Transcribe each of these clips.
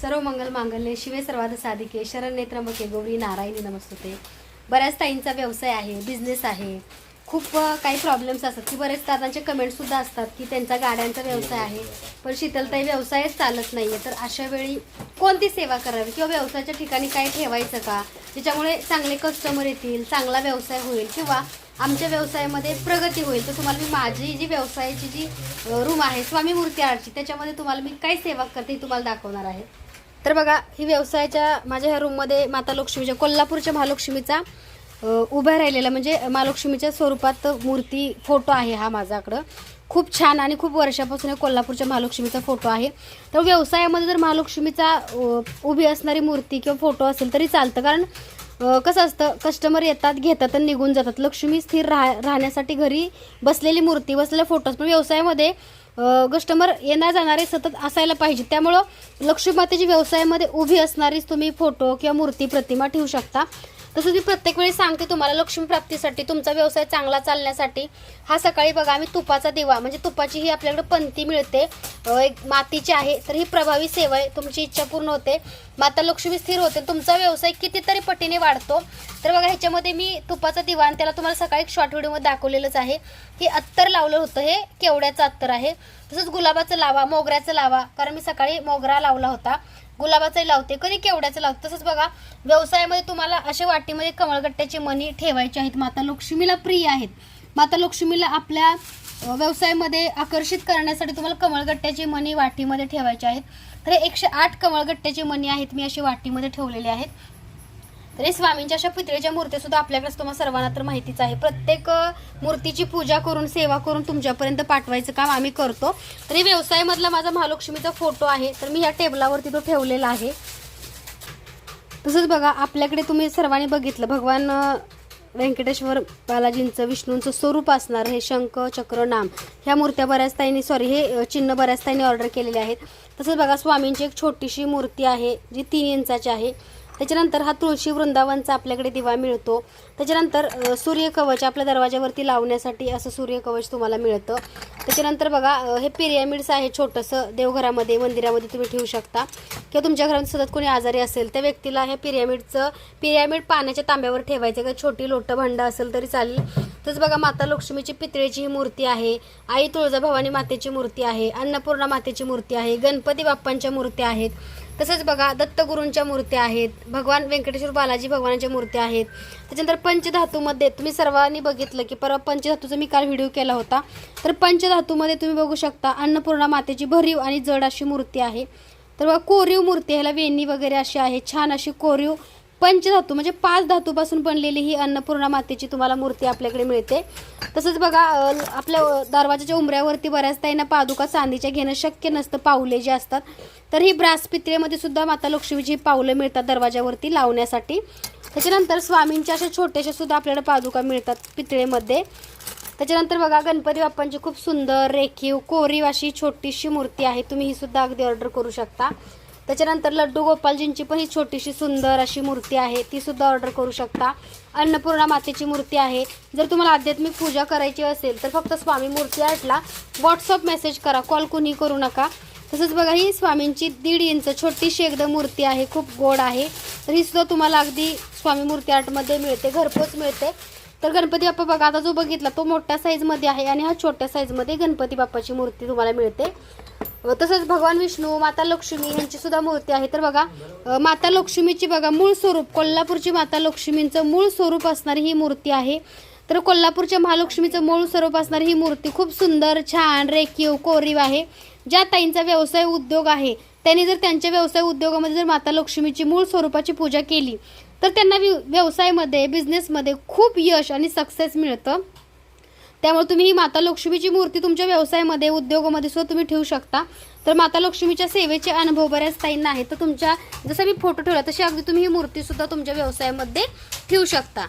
सर्व मंगल मांगल्ये शिवे सर्वाध साधिके शरण त्र्यंबके गौरी नारायणी नमस्तुते. बऱ्याच ताईंचा व्यवसाय आहे बिझनेस आहे. खूप काही प्रॉब्लेम्स असतात. की बरेच दादांचे कमेंटसुद्धा असतात की त्यांचा गाड्यांचा व्यवसाय आहे. पण शीतलताई व्यवसायच चालत नाही आहे तर अशा वेळी कोणती सेवा करावी? किंवा व्यवसायाच्या ठिकाणी काय ठेवायचं का? ज्याच्यामुळे चांगले कस्टमर येतील चांगला व्यवसाय होईल किंवा आमच्या व्यवसायामध्ये प्रगती होईल. तर तुम्हाला मी माझी जी व्यवसायाची जी रूम आहे स्वामी मूर्ती आर्टची त्याच्यामध्ये तुम्हाला मी काय सेवा करते हे तुम्हाला दाखवणार आहे. तर बघा ही व्यवसायाच्या माझ्या ह्या रूममध्ये माता लक्ष्मीच्या कोल्हापूरच्या महालक्ष्मीचा उभ्या राहिलेला म्हणजे महालक्ष्मीच्या स्वरूपात मूर्ती फोटो आहे हा माझ्याकडं. खूप छान आणि खूप वर्षापासून हे कोल्हापूरच्या महालक्ष्मीचा फोटो आहे. तर व्यवसायामध्ये जर महालक्ष्मीचा उभी असणारी मूर्ती किंवा फोटो असेल तरी चालतं. कारण कसं असतं कस्टमर येतात घेतात आणि निघून जातात. लक्ष्मी स्थिर राह राहण्यासाठी घरी बसलेली मूर्ती बसलेले फोटोज पण व्यवसायामध्ये कस्टमर येणार जाणारे सतत असायला पाहिजे. त्यामुळं लक्ष्मीमातेची व्यवसायामध्ये उभी असणारीच तुम्ही फोटो किंवा मूर्ती प्रतिमा ठेवू शकता. तसं मी प्रत्येक वेळी सांगते तुम्हाला लक्ष्मी प्राप्तीसाठी तुमचा व्यवसाय चांगला चालण्यासाठी. हा सकाळी बघा आम्ही तुपाचा दिवा म्हणजे तुपाची ही आपल्याकडे पंथी मिळते. एक मातीची आहे तर ही प्रभावी सेवा आहे तुमची इच्छा पूर्ण होते. माता लक्ष्मी स्थिर होते तुमचा व्यवसाय कितीतरी पटीने वाढतो. तर बघा ह्याच्यामध्ये मी तुपाचा दिवा आणि त्याला तुम्हाला सकाळी एक शॉर्ट व्हिडिओमध्ये दाखवलेलंच आहे. की अत्तर लावलं होतं हे केवड्याचं अत्तर आहे. तसंच गुलाबाचं लावा मोगऱ्याचं लावा कारण मी सकाळी मोगरा लावला होता. गुलाबाचंही लावते. कधी केवड्याचं लावते? तसंच बघा व्यवसायामध्ये तुम्हाला अशा वाटीमध्ये कमळगट्ट्याची मणी ठेवायची आहेत. माता लक्ष्मीला प्रिय आहेत. माता लक्ष्मीला आपल्या व्यवसायामध्ये आकर्षित करण्यासाठी तुम्हाला कमळगट्ट्याची मणी वाटीमध्ये ठेवायची आहेत. तर एकशे आठ कमळगट्ट्याची मणी आहेत. मी अशी वाटीमध्ये ठेवलेली आहेत. तर हे स्वामींच्या अशा पितळेच्या मूर्ती सुद्धा आपल्याकडे तुम्हाला सर्वांना तर माहितीच आहे. प्रत्येक मूर्तीची पूजा करून सेवा करून तुमच्यापर्यंत पाठवायचं काम आम्ही करतो. तरी व्यवसायामधला माझा महालक्ष्मीचा फोटो आहे तर मी ह्या टेबलावरती तो ठेवलेला आहे. तसंच बघा आपल्याकडे तुम्ही सर्वांनी बघितलं भगवान व्यंकटेश्वर बालाजींचं विष्णूंचं स्वरूप असणार हे शंख चक्र नाम. ह्या मूर्त्या बऱ्याच ताईंनी सॉरी हे चिन्ह बऱ्याच ताईंनी ऑर्डर केलेले आहेत. तसंच बघा स्वामींची एक छोटीशी मूर्ती आहे जी तीन इंचाची आहे. त्याच्यानंतर हा तुळशी वृंदावनचा आपल्याकडे दिवा मिळतो. त्याच्यानंतर सूर्यकवच आपल्या दरवाजावरती लावण्यासाठी असं सूर्यकवच तुम्हाला मिळतं. त्याच्यानंतर बघा हे पिरियामिड्स आहे छोटंसं देवघरामध्ये मंदिरामध्ये तुम्ही ठेवू शकता. किंवा तुमच्या घरात सतत कोणी आजारी असेल त्या व्यक्तीला हे पिरियामिडचं पिरियामिड पाण्याच्या तांब्यावर ठेवायचं किंवा छोटी लोटं भांडं असेल तरी चालेल. तसंच बघा माता लक्ष्मीची पितळेची ही मूर्ती आहे आई तुळजाभवानी मातेची मूर्ती आहे अन्नपूर्णा मातेची मूर्ती आहे गणपती बाप्पांच्या मूर्त्या आहेत. तसंच बघा दत्तगुरूंच्या मूर्त्या आहेत भगवान व्यंकटेश्वर बालाजी भगवानांच्या मूर्त्या आहेत. त्याच्यानंतर पंचधातूमध्ये तुम्ही सर्वांनी बघितलं की परवा पंचधातूचा मी काल व्हिडिओ केला होता. तर पंचधातूमध्ये तुम्ही बघू शकता अन्नपूर्णा मातेची भरीव आणि जड अशी मूर्ती आहे. तर बघा कोरीव मूर्ती ह्याला वेणी वगैरे अशी आहे छान अशी कोरीव पंचधातू म्हणजे पाच धातूपासून बनलेली ही अन्नपूर्णा मातेची तुम्हाला मूर्ती आपल्याकडे मिळते. तसंच बघा आपल्या दरवाजाच्या उंबऱ्यावरती बऱ्याच ताईंना पादुका चांदीच्या घेणं शक्य नसतं पाऊले जे असतात. तर ही ब्रासपित्रेमध्ये सुद्धा माता लक्ष्मीची पावलं मिळतात दरवाजावरती लावण्यासाठी. त्याच्यानंतर स्वामींच्या अशा छोट्याशा सुद्धा आपल्याला पादुका मिळतात पितळेमध्ये. त्याच्यानंतर बघा गणपती बाप्पांची खूप सुंदर रेखीव कोरीव अशी छोटीशी मूर्ती आहे. तुम्ही ही सुद्धा अगदी ऑर्डर करू शकता. त्याच्यानंतर लड्डू गोपालजींची पण ही छोटीशी सुंदर अशी मूर्ती आहे. ती सुद्धा ऑर्डर करू शकता. अन्नपूर्णा मातेची मूर्ती आहे. जर तुम्हाला आध्यात्मिक पूजा करायची असेल तर फक्त स्वामी मूर्ती आर्टला व्हॉट्सअप मेसेज करा. कॉल कुणी करू नका. तसंच बघा ही स्वामींची दीड इंच छोटीशी एकदम मूर्ती आहे. खूप गोड आहे. तर ही सुद्धा तुम्हाला अगदी स्वामी मूर्ती आर्टमध्ये मिळते. घरपोच मिळते. तर गणपती बाप्पा बघा आता जो बघितला तो मोठ्या साईजमध्ये आहे आणि हा छोट्या साईजमध्ये गणपती बाप्पाची मूर्ती तुम्हाला मिळते. तसंच भगवान विष्णू माता लक्ष्मी यांची सुद्धा मूर्ती आहे. तर बघा माता लक्ष्मीची बघा मूळ स्वरूप कोल्हापूरची माता लक्ष्मींचं मूळ स्वरूप असणारी ही मूर्ती आहे. तर कोल्हापूरच्या महालक्ष्मीचं मूळ स्वरूप असणारी ही मूर्ती खूप सुंदर छान रेखीव कोरीव आहे. ज्या ताईंचा व्यवसाय उद्योग आहे त्यांनी जर त्यांच्या व्यवसाय उद्योगामध्ये जर माता लक्ष्मीची मूळ स्वरूपाची पूजा केली तर त्यांना व्यवसायामध्ये बिझनेसमध्ये खूप यश आणि सक्सेस मिळतं. त्यामुळे तुम्ही ही माता लक्ष्मीची मूर्ती तुमच्या व्यवसायामध्ये उद्योगामध्ये सुद्धा तुम्ही ठेवू शकता. तर माता लक्ष्मीच्या सेवेचे अनुभव बऱ्याच ताईंना आहेत. तर तुमच्या जसं मी फोटो ठेवला तशी अगदी तुम्ही ही मूर्ती सुद्धा तुमच्या व्यवसायामध्ये ठेवू शकता.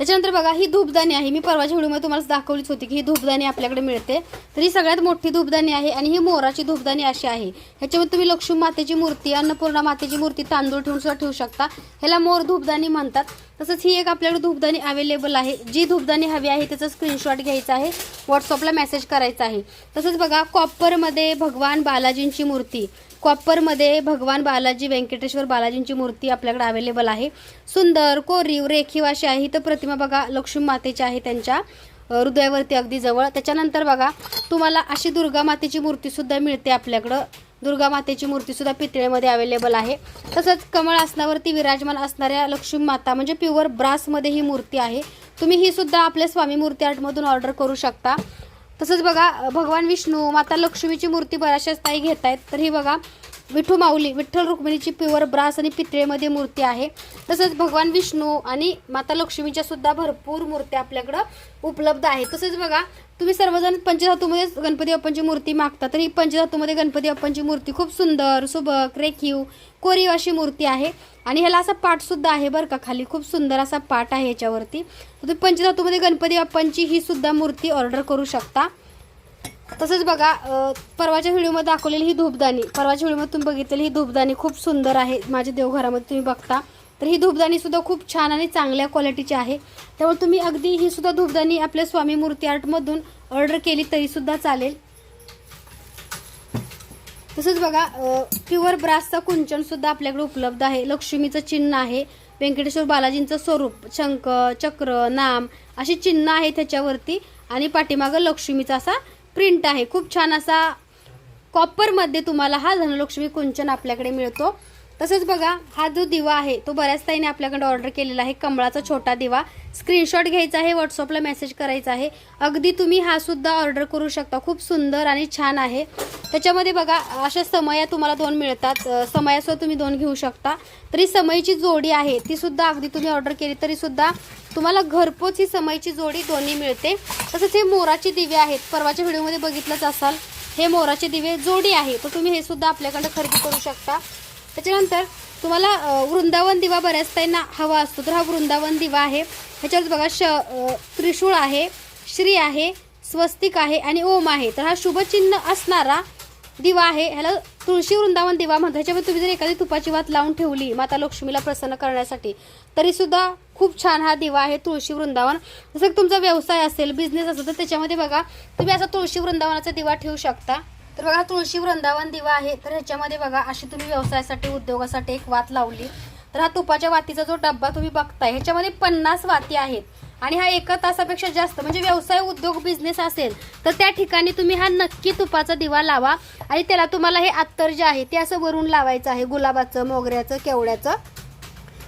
त्याच्यानंतर बघा ही धूपदाणी आहे. मी परवाच्या व्हिडिओमध्ये तुम्हाला दाखवलीच होती की ही धूपदाणी आपल्याकडे मिळते. तर ही सगळ्यात मोठी धूपदाणी आहे आणि ही मोराची धूपदाणी अशी आहे. ह्याच्यामध्ये तुम्ही लक्ष्मी मातेची मूर्ती अन्नपूर्णा मातेची मूर्ती तांदूळ ठेवून सुद्धा ठेवू शकता. ह्याला मोर धूपदाणी म्हणतात. तसंच ही एक आपल्याकडे धूपदाणी अवेलेबल आहे. जी धूपदाणी हवी आहे त्याचा स्क्रीनशॉट घ्यायचा आहे. व्हॉट्सअपला मेसेज करायचा आहे. तसंच बघा कॉपरमध्ये भगवान बालाजींची मूर्ती. कॉपरमध्ये भगवान बालाजी व्यंकटेश्वर बालाजींची मूर्ती आपल्याकडे अवेलेबल आहे. सुंदर कोरीव रेखीव अशी आहे. तर प्रतिमा बघा लक्ष्मी मातेची आहे त्यांच्या हृदयावरती अगदी जवळ. त्याच्यानंतर बघा तुम्हाला अशी दुर्गा मातेची मूर्तीसुद्धा मिळते आपल्याकडं. दुर्गा मातेची मूर्तीसुद्धा पितळेमध्ये अवेलेबल आहे. तसंच कमळ आसनावरती विराजमान असणाऱ्या लक्ष्मी माता म्हणजे प्युअर ब्रासमध्ये ही मूर्ती आहे. तुम्ही ही सुद्धा आपल्या स्वामी मूर्ती आर्टमधून ऑर्डर करू शकता. तसंच बघा भगवान विष्णू माता लक्ष्मीची मूर्ती बऱ्याचशाच ताई घेत आहेत तर ही बघा विठू माऊली विठ्ठल रुक्मिणीची प्युअर ब्रास आणि पितळेमध्ये मूर्ती आहे. तसंच भगवान विष्णू आणि माता लक्ष्मीच्या सुद्धा भरपूर मूर्त्या आपल्याकडं उपलब्ध आहेत. तसंच बघा तुम्ही सर्वजण पंचधातूमध्ये गणपती बाप्पांची मूर्ती मागता तर ही पंचधातूमध्ये गणपती बाप्पांची मूर्ती खूप सुंदर सुबक रेखीव कोरीव अशी मूर्ती आहे. आणि ह्याला असा पाठसुद्धा आहे बरं का खाली खूप सुंदर असा पाठ आहे याच्यावरती. तुम्ही पंचधातूमध्ये गणपती बाप्पांची ही सुद्धा मूर्ती ऑर्डर करू शकता. तसंच बघा परवाच्या व्हिडिओमध्ये दाखवलेली ही धूपदाणी. परवाच्या व्हिडिओमध्ये तुम्ही बघितलेली ही धूपदाणी खूप सुंदर आहे. माझ्या देवघरामध्ये तुम्ही बघता. तर ही धूपदाणीसुद्धा खूप छान आणि चांगल्या क्वालिटीची आहे. त्यामुळे तुम्ही अगदी ही सुद्धा धूपदाणी आपल्या स्वामी मूर्ती आर्टमधून ऑर्डर केली तरीसुद्धा चालेल. तसंच बघा प्युअर ब्रासचा कुंचनसुद्धा आपल्याकडे उपलब्ध आहे. लक्ष्मीचं चिन्ह आहे. व्यंकटेश्वर बालाजींचं स्वरूप शंख चक्र नाम अशी चिन्ह आहे त्याच्यावरती. आणि पाठीमागं लक्ष्मीचा असा प्रिंट आहे. खूप छान असा कॉपरमध्ये तुम्हाला हा धनलक्ष्मी कुंचन आपल्याकडे मिळतो. तसंच बघा हा जो दिवा आहे तो बऱ्याच ताईने आपल्याकडे ऑर्डर केलेला आहे. कमळाचा छोटा दिवा. स्क्रीनशॉट घ्यायचा आहे व्हॉट्सअपला मेसेज करायचा आहे. अगदी तुम्ही हा सुद्धा ऑर्डर करू शकता. खूप सुंदर आणि छान आहे. त्याच्यामध्ये बघा अशा समया तुम्हाला दोन मिळतात. समयासह तुम्ही दोन घेऊ शकता. तरी समयीची जोडी आहे ती सुद्धा अगदी तुम्ही ऑर्डर केली तरी सुद्धा तुम्हाला घरपोच ही समयची जोडी दोन्ही मिळते. तसंच हे मोराचे दिवे आहेत. परवाच्या व्हिडिओमध्ये बघितलंच असाल. हे मोराचे दिवे जोडी आहे. तर तुम्ही हे सुद्धा आपल्याकडे खरेदी करू शकता. त्याच्यानंतर तुम्हाला वृंदावन दिवा बऱ्याच ताईंना हवा असतो. तर हा वृंदावन दिवा आहे. ह्याच्यावर बघा श त्रिशूळ आहे श्री आहे स्वस्तिक आहे आणि ओम आहे. तर हा शुभचिन्ह असणारा दिवा आहे. ह्याला तुळशी वृंदावन दिवा म्हणतात. ह्याच्यामध्ये तुम्ही जर एखादी तुपाची वात लावून ठेवली माता लक्ष्मीला प्रसन्न करण्यासाठी तरी सुद्धा खूप छान हा दिवा आहे तुळशी वृंदावन. जसं की तुमचा व्यवसाय असेल बिझनेस असेल तर त्याच्यामध्ये बघा तुम्ही असा तुळशी वृंदावनाचा दिवा ठेवू शकता. तर बघा तुळशी वृंदावन दिवा आहे. तर ह्याच्यामध्ये बघा अशी तुम्ही व्यवसायासाठी उद्योगासाठी एक वात लावली. तर हा तुपाच्या वातीचा जो डब्बा तुम्ही बघताय ह्याच्यामध्ये पन्नास वाती आहेत. आणि हा एका तासापेक्षा जास्त म्हणजे व्यवसाय उद्योग बिझनेस असेल तर त्या ठिकाणी तुम्ही हा नक्की तुपाचा दिवा लावा आणि त्याला तुम्हाला हे अत्तर जे आहे ते असं वरून लावायचं आहे गुलाबाचं मोगऱ्याचं केवड्याचं.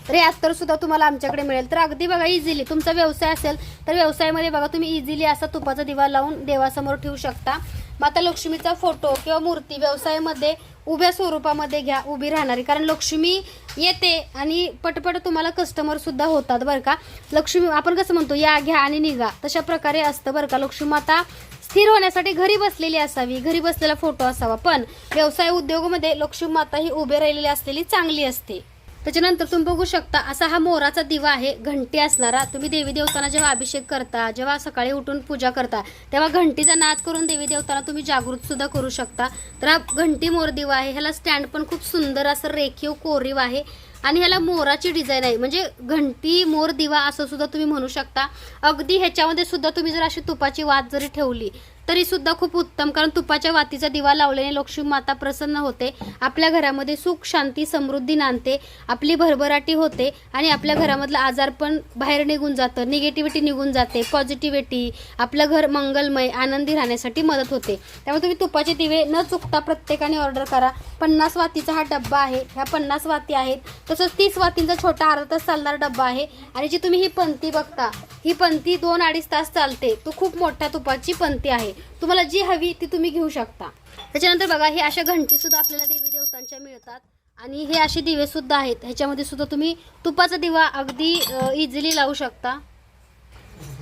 तर हे अत्तर सुद्धा तुम्हाला आमच्याकडे मिळेल. तर अगदी बघा इझिली तुमचा व्यवसाय असेल तर व्यवसायामध्ये बघा तुम्ही इझिली असा तुपाचा दिवा लावून देवासमोर ठेवू शकता. माता लक्ष्मीचा फोटो किंवा मूर्ती व्यवसायामध्ये उभ्या स्वरूपामध्ये घ्या उभी राहणारी कारण लक्ष्मी येते आणि पटपट तुम्हाला कस्टमर सुद्धा होतात बरं का. लक्ष्मी आपण कसं म्हणतो या घ्या आणि निघा. तशा प्रकारे असतं बरं का. लक्ष्मी माता स्थिर होण्यासाठी घरी बसलेली असावी. घरी बसलेला फोटो असावा. पण व्यवसाय उद्योगामध्ये लक्ष्मी माता ही उभे राहिलेली असलेली चांगली असते. त्याच्यानंतर तुम्ही बघू शकता असा हा मोराचा दिवा आहे घंटी असणारा. तुम्ही देवी देवतांना जेव्हा अभिषेक करता जेव्हा सकाळी उठून पूजा करता तेव्हा घंटीचा नाद करून देवी देवतांना तुम्ही जागृत सुद्धा करू शकता. तर हा घंटी मोर दिवा आहे ह्याला स्टँड पण खूप सुंदर असं रेखीव कोरीव आहे. आणि ह्याला मोराची डिझाईन आहे. म्हणजे घंटी मोर दिवा असं सुद्धा तुम्ही म्हणू शकता. अगदी ह्याच्यामध्ये सुद्धा तुम्ही जर अशी तुपाची वात जरी ठेवली तरी सुद्धा खूप उत्तम. कारण तुपाच्या वातीचा दिवा लावल्याने लक्ष्मी माता प्रसन्न होते. आपल्या घरामध्ये सुख शांती समृद्धी नांदते. आपली भरभराटी होते आणि आपल्या घरामधलं आजार पण बाहेर निघून जातं. निगेटिव्हिटी निघून जाते पॉझिटिव्हिटी आपलं घर मंगलमय आनंदी राहण्यासाठी मदत होते. त्यामुळे तुम्ही तुपाचे दिवे न चुकता प्रत्येकाने ऑर्डर करा. पन्नास वातीचा हा डब्बा आहे. ह्या पन्नास वाती आहेत. तसंच तीस वातींचा छोटा अर्धा तास चालणारा डब्बा आहे. आणि जी तुम्ही ही पंथी बघता ही पंथी दोन अडीच तास चालते. तो खूप मोठ्या तुपाची पंथी आहे. तुम्हाला जी हवी ती तुम्ही घेऊ शकता. त्याच्यानंतर बघा हे अशा घंटी सुद्धा आपल्याला देवी देवतांच्या मिळतात. आणि हे असे दिवे सुद्धा आहेत. ह्याच्यामध्ये सुद्धा तुम्ही तुपाचा दिवा अगदी इझिली लावू शकता.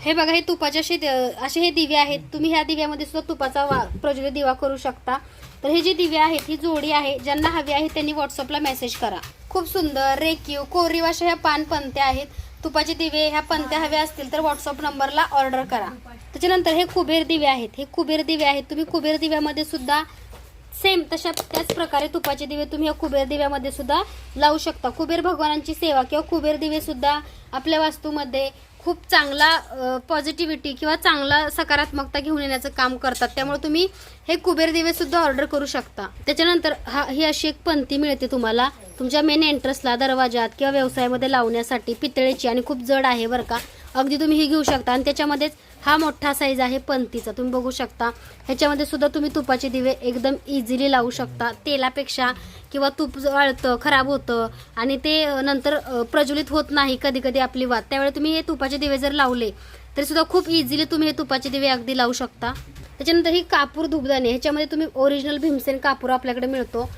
हे बघा हे तुपाचे असे असे हे दिवे आहेत. तुम्ही ह्या दिव्यामध्ये सुद्धा तुपाचा वा प्रज्वलित दिवा करू शकता. तर हे जी दिवे आहेत ही जोडी आहे ज्यांना हवी आहे त्यांनी व्हॉट्सअपला मेसेज करा. खूप सुंदर रेखीव कोरीव अशा ह्या पान पंत्या आहेत. तुपाचे दिवे ह्या पंत्या हव्या असतील तर व्हॉट्सअप नंबरला ऑर्डर करा. त्याच्यानंतर हे कुबेर दिवे आहेत. हे कुबेर दिवे आहेत. तुम्ही कुबेर दिव्यामध्ये सुद्धा सेम तशा त्याच प्रकारे तुपाचे दिवे तुम्ही या कुबेर दिव्यामध्ये सुद्धा लावू शकता. कुबेर भगवानांची सेवा किंवा कुबेर दिवे सुद्धा आपल्या वास्तूमध्ये खूप चांगला पॉझिटिव्हिटी किंवा चांगला सकारात्मकता घेऊन येण्याचं काम करतात. त्यामुळे तुम्ही हे कुबेर दिवेसुद्धा ऑर्डर करू शकता. त्याच्यानंतर हा ही अशी एक पंथी मिळते तुम्हाला. तुमच्या मेन एंट्रन्सला दरवाजात किंवा व्यवसायामध्ये लावण्यासाठी पितळेची आणि खूप जड आहे बरं का. अगदी तुम्ही ही घेऊ शकता आणि त्याच्यामध्येच हा मोठा साईज आहे पंथीचा तुम्ही बघू शकता. ह्याच्यामध्ये सुद्धा तुम्ही तुपाचे दिवे एकदम इझिली लावू शकता. तेलापेक्षा किंवा तूप वाळतं खराब होतं आणि ते नंतर प्रज्वलित होत नाही कधी कधी आपली वात. त्यावेळी तुम्ही हे तुपाचे दिवे जर लावले तरी सुद्धा खूप इझिली तुम्ही हे तुपाचे दिवे अगदी लावू शकता. त्याच्यानंतर ही कापूर धुपदाणी ह्याच्यामध्ये तुम्ही ओरिजिनल भीमसेन कापूर आपल्याकडे मिळतो.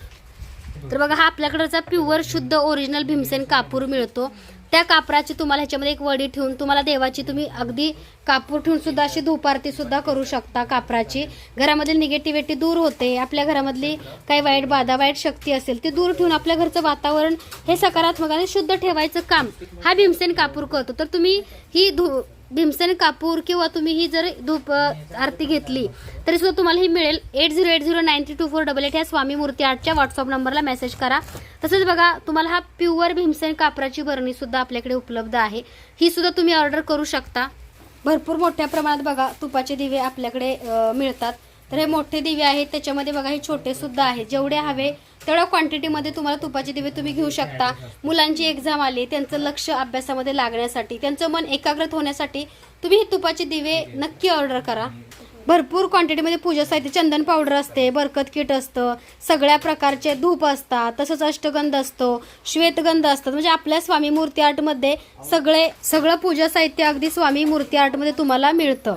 तर बघा हा आपल्याकडचा प्युअर शुद्ध ओरिजिनल भीमसेन कापूर मिळतो. त्या कापराची तुम्हाला ह्याच्यामध्ये एक वडी ठेवून तुम्हाला देवाची तुम्ही अगदी कापूर ठेवून सुद्धा अशी धूपारती सुद्धा करू शकता कापराची. घरामधली निगेटिव्हिटी दूर होते. आपल्या घरामधली काही वाईट बाधा वाईट शक्ती असेल ती दूर ठेवून आपल्या घरचं वातावरण हे सकारात्मक आणि शुद्ध ठेवायचं काम. हा भीमसेन कापूर करतो. तर तुम्ही ही धू भीमसेन कापूर किंवा तुम्ही ही जर धूप आरती घेतली तरी सुद्धा तुम्हाला ही मिळेल. Eight zero eight zero nine three two four double eight ह्या स्वामी मूर्ती आर्टच्या व्हॉट्सअप नंबरला मेसेज करा. तसंच बघा तुम्हाला हा प्युअर भीमसेन कापराची बरणी सुद्धा आपल्याकडे उपलब्ध आहे. ही सुद्धा तुम्ही ऑर्डर करू शकता. भरपूर मोठ्या प्रमाणात बघा तुपाचे दिवे आपल्याकडे मिळतात. तर हे मोठे दिवे आहेत त्याच्यामध्ये बघा हे छोटे सुद्धा आहेत. जेवढे हवे तेवढ्या क्वांटिटीमध्ये तुम्हाला तुपाचे दिवे तुम्ही घेऊ शकता. मुलांची एक्झाम आली त्यांचं लक्ष अभ्यासामध्ये लागण्यासाठी त्यांचं मन एकाग्रत होण्यासाठी तुम्ही हे तुपाचे दिवे नक्की ऑर्डर करा. भरपूर क्वांटिटीमध्ये पूजा साहित्य चंदन पावडर असते बरकत किट असतं सगळ्या प्रकारचे धूप असतात तसंच अष्टगंध असतो श्वेतगंध असतात. म्हणजे आपल्या स्वामी मूर्ती आर्टमध्ये सगळे सगळं पूजा साहित्य अगदी स्वामी मूर्ती आर्टमध्ये तुम्हाला मिळतं.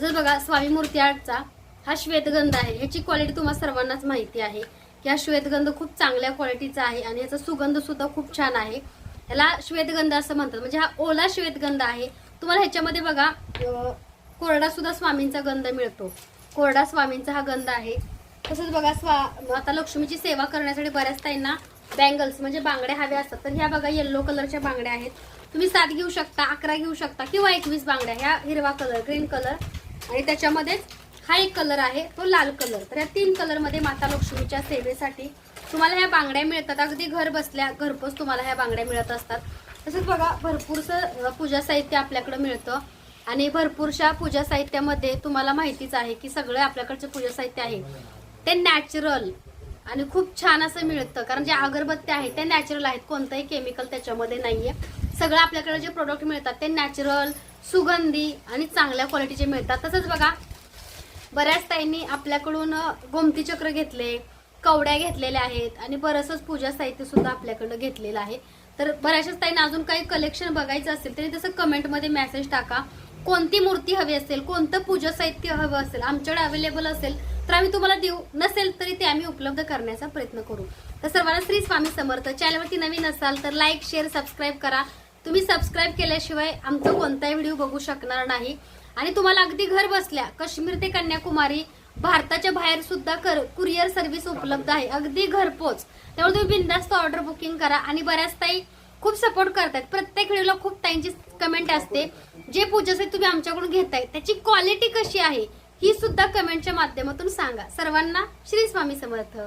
जर बघा स्वामी मूर्ती आर्टचा हा श्वेतगंध आहे. ह्याची क्वालिटी तुम्हाला सर्वांनाच माहिती आहे. की हा श्वेतगंध खूप चांगल्या क्वालिटीचा आहे आणि याचा सुगंध सुद्धा खूप छान आहे. ह्याला श्वेतगंध असं म्हणतात. म्हणजे हा ओला श्वेतगंध आहे. तुम्हाला ह्याच्यामध्ये बघा कोरडा सुद्धा स्वामींचा गंध मिळतो. कोरडा स्वामींचा हा गंध आहे. तसंच बघा स्वा आता लक्ष्मीची सेवा करण्यासाठी बऱ्याच ताईंना बँगल्स म्हणजे बांगड्या हव्या असतात. तर ह्या बघा येल्लो कलरच्या बांगड्या आहेत. तुम्ही सात घेऊ शकता अकरा घेऊ शकता किंवा एकवीस बांगड्या. ह्या हिरवा कलर ग्रीन कलर आणि त्याच्यामध्येच हा एक कलर आहे तो लाल कलर तर या तीन कलरमध्ये माता लक्ष्मीच्या सेवेसाठी तुम्हाला ह्या बांगड्या मिळतात. अगदी घर बसल्या घरपोच तुम्हाला ह्या बांगड्या मिळत असतात. तसंच बघा भरपूरसं पूजा साहित्य आपल्याकडं मिळतं. आणि भरपूरशा पूजा साहित्यामध्ये तुम्हाला माहितीच आहे की सगळं आपल्याकडचं पूजा साहित्य आहे. ते नॅचरल आणि खूप छान असं मिळतं. कारण ज्या अगरबत्त्या आहेत त्या नॅचरल आहेत. कोणतंही केमिकल त्याच्यामध्ये नाही आहे सगळं आपल्याकडे जे प्रोडक्ट मिळतात ते नॅचरल सुगंधी आणि चांगल्या क्वालिटीचे मिळतात. तसंच बघा बऱ्याच ताईंनी आपल्याकडून गोमती चक्र घेतले कवड्या घेतलेल्या आहेत आणि बरंचसं पूजा साहित्य सुद्धा आपल्याकडं घेतलेलं आहे. तर बऱ्याचशाच ताईंना अजून काही कलेक्शन बघायचं असेल तरी तसं कमेंटमध्ये मेसेज टाका. कोणती मूर्ती हवी असेल कोणतं पूजा साहित्य हवं असेल आमच्याकडे अवेलेबल असेल तर आम्ही तुम्हाला देऊ. नसेल तरी ते आम्ही उपलब्ध करण्याचा प्रयत्न करू. तर सर्वांना श्री स्वामी समर्थ. चॅनलवरती नवीन असाल तर लाईक शेअर सबस्क्राईब करा. तुम्ही सबस्क्राईब केल्याशिवाय आमचा कोणताही व्हिडिओ बघू शकणार नाही. आणि तुम्हाला अगदी घर बसल्या काश्मीर ते कन्याकुमारी भारताच्या बाहेर सुद्धा कुरिअर सर्व्हिस उपलब्ध आहे. अगदी घरपोच त्यामुळे तुम्ही बिंदास्त ऑर्डर बुकिंग करा आणि बऱ्याच ताई खूप सपोर्ट करतात. प्रत्येक व्हिडिओला खूप ताईंची कमेंट असते. जे पूजासाठी तुम्ही आमच्याकडून घेताय त्याची क्वालिटी कशी आहे ही सुद्धा कमेंटच्या माध्यमातून सांगा. सर्वांना श्री स्वामी समर्थ.